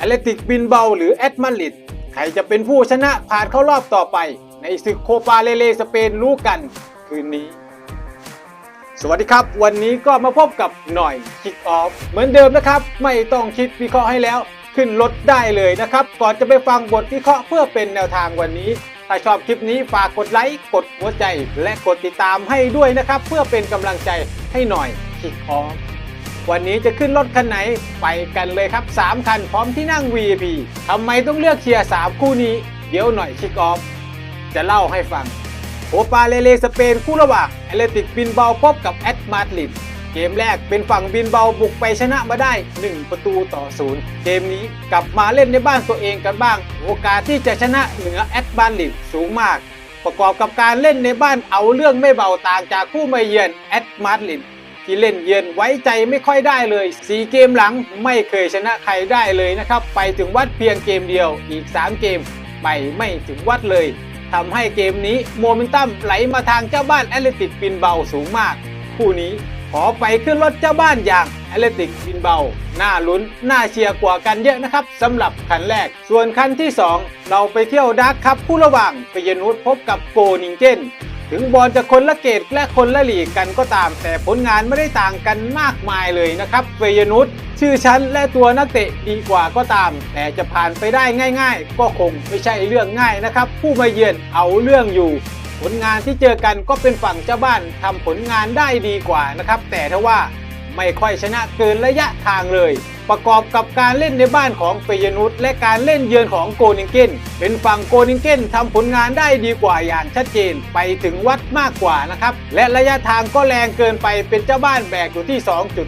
แอตเลติกบินเบาหรือแอตมาดริดใครจะเป็นผู้ชนะผ่านเข้ารอบต่อไป ในศึกโคปาเลเลสเปนรู้กันคืนนี้ สวัสดีครับ วันนี้ก็มาพบกับหน่อยคิกออฟเหมือนเดิมนะครับ ไม่ต้องคิดวิเคราะห์ให้แล้ว ขึ้นรถได้เลยนะครับ ก่อนจะไปฟังบทวิเคราะห์เพื่อเป็นแนวทางวันนี้ ถ้าชอบคลิปนี้ฝากกดไลค์กดหัวใจ และกดติดตามให้ด้วยนะครับ เพื่อเป็นกำลังใจให้หน่อยคิกออฟ วันนี้จะขึ้นรถคันไหนไปกันเลยครับ 3 คันพร้อมที่นั่ง VIP ทำไมต้องเลือกเชียร์ 3 คู่นี้ เดี๋ยวหน่อยคิกออฟ จะเล่าให้ฟังโอปาเลเลสเปนคู่ระหว่างแอตเลติกบินเบาพบกับแอตมาดริดเกมแรกเป็นฝั่งบินเบาบุกไปชนะมาได้ 1 ประตูต่อศูนย์เกมนี้กลับมาเล่นในบ้านตัวเองกันบ้าง โอกาสที่จะชนะเหนือแอตมาดริดสูงมาก ประกอบกับการเล่นในบ้านเอาเรื่องไม่เบาต่างจากคู่มาเยือนแอตมาดริด ที่เล่นเยือนไว้ใจไม่ค่อยได้เลย 4 เกมหลังไม่เคยชนะใครได้เลยนะครับ ไปถึงวัดเพียงเกมเดียวอีก 3 เกม ไปไม่ถึงวัดเลยทำให้เกมนี้โมเมนตัมไหลมาทางเจ้าบ้านแอตเลติกบินเบาสูงมากคู่นี้ขอไปขึ้นรถเจ้าบ้านอย่างแอตเลติกบินเบาน่าลุ้นน่าเชียร์กว่ากันเยอะนะครับสำหรับคันแรก ส่วนคันที่ 2 เราไปเที่ยวดาร์คคัพคู่ระหว่างเปยนุษพบกับโกนิงเกน ถึงบอลจะคนละเกตและคนละหลีกกันก็ตาม แต่ผลงานไม่ได้ต่างกันมากมายเลยนะครับเฟยนุษชื่อชั้นและตัวนักเตะดีกว่าก็ตาม แต่จะผ่านไปได้ง่าย ๆ ก็คงไม่ใช่เรื่องง่ายนะครับ ผู้มาเยือนเอาเรื่องอยู่ ผลงานที่เจอกันก็เป็นฝั่งเจ้าบ้านทำผลงานได้ดีกว่านะครับ แต่ถ้าว่า ไม่ค่อยชนะเกินระยะทางเลย ประกอบกับการเล่นในบ้านของเฟยนุสและการเล่นเยือนของโกนิงเกนเป็นฝั่งโกนิงเกนทำผลงานได้ดีกว่าอย่างชัดเจนไปถึงวัดมากกว่านะครับ และระยะทางก็แรงเกินไปเป็นเจ้าบ้านแบกอยู่ที่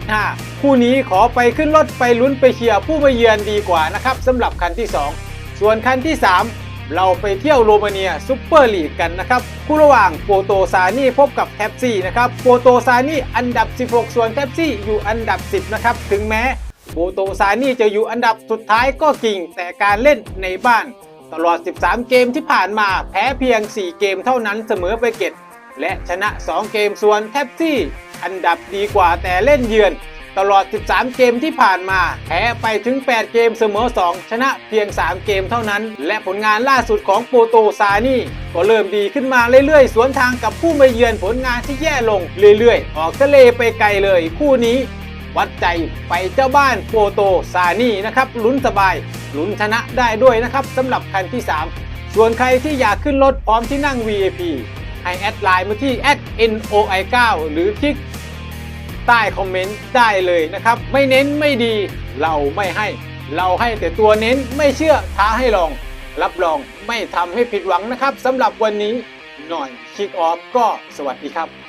2.5 คู่นี้ขอไปขึ้นรถไปลุ้นไปเชียร์ผู้มาเยือนดีกว่านะครับสำหรับคันที่ 2 ส่วนคันที่ 3 เราไปเที่ยวโรมาเนียซุปเปอร์ลีกกันนะครับ คู่ระหว่างโปโตซานี่พบกับแท็บซี่นะครับโปโตซานี่อันดับ 16 ส่วนแท็บซี่อยู่อันดับ 10 นะครับ ถึงแม้โปโตซานี่จะอยู่อันดับสุดท้ายก็จริง แต่การเล่นในบ้าน ตลอด 13 เกมที่ผ่านมาแพ้เพียง 4 เกมเท่านั้นเสมอไปเกตและชนะ 2 เกมส่วนแท็บซี่อันดับดีกว่าแต่เล่นเยือน ตลอด 13 เกมที่ผ่านมา แพ้ไปถึง 8 เกมเสมอ 2 ชนะเพียง 3 เกมเท่านั้น และผลงานล่าสุดของโปโตซานี่ก็เริ่มดีขึ้นมาเรื่อยๆ สวนทางกับผู้มาเยือนผลงานที่แย่ลงเรื่อยๆ ออกทะเลไปไกลเลยคู่นี้ วัดใจไปเจ้าบ้านโปโตซานี่นะครับลุ้นสบายลุ้นชนะได้ด้วยนะครับสำหรับคันที่ 3 ส่วนใครที่อยากขึ้นรถพร้อมที่นั่ง VIP ให้แอดไลน์มาที่ @noi9 หรือคลิก ใต้คอมเมนต์ได้เลยนะครับ ไม่เน้นไม่ดีเราไม่ให้ เราให้แต่ตัวเน้นไม่เชื่อท้าให้ลอง รับรองไม่ทำให้ผิดหวังนะครับสำหรับวันนี้หน่อยคิกออฟก็สวัสดีครับ